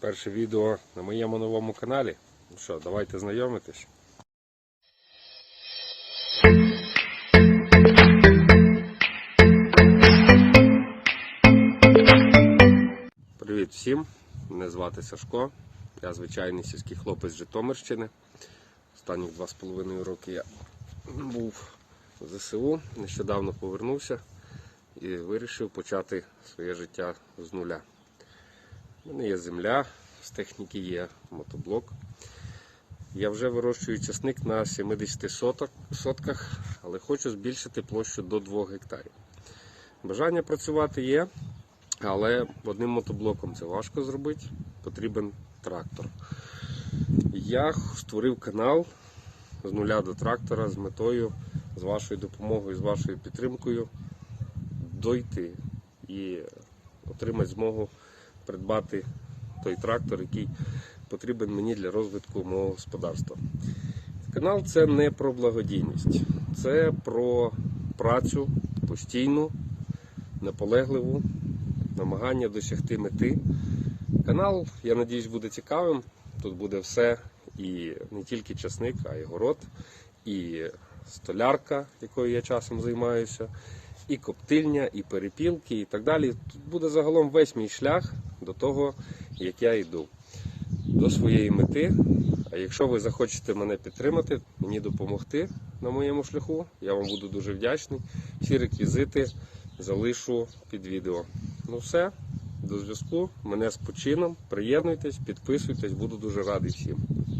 Перше відео на моєму новому каналі. Ну що, давайте знайомитись. Привіт всім! Мене звати Сашко. Я звичайний сільський хлопець з Житомирщини. Останні два з половиною роки я був в ЗСУ, нещодавно повернувся і вирішив почати своє життя з нуля. У мене є земля, з техніки є мотоблок. Я вже вирощую часник на 70 соток, сотках, але хочу збільшити площу до 2 гектарів. Бажання працювати є, але одним мотоблоком це важко зробити, потрібен трактор. Я створив канал з нуля до трактора з метою, з вашою допомогою, з вашою підтримкою дойти і отримати змогу придбати той трактор, який потрібен мені для розвитку мого господарства. Канал це не про благодійність, це про працю постійну, наполегливу, намагання досягти мети. Канал, я надіюсь, буде цікавим. Тут буде все і не тільки часник, а й город, і столярка, якою я часом займаюся, і коптильня, і перепілки, і так далі. Тут буде загалом весь мій шлях до того, як я йду до своєї мети. А якщо ви захочете мене підтримати, мені допомогти на моєму шляху, я вам буду дуже вдячний. Всі реквізити залишу під відео. Ну все, до зв'язку. Мене з почином. Приєднуйтесь, підписуйтесь, буду дуже радий всім.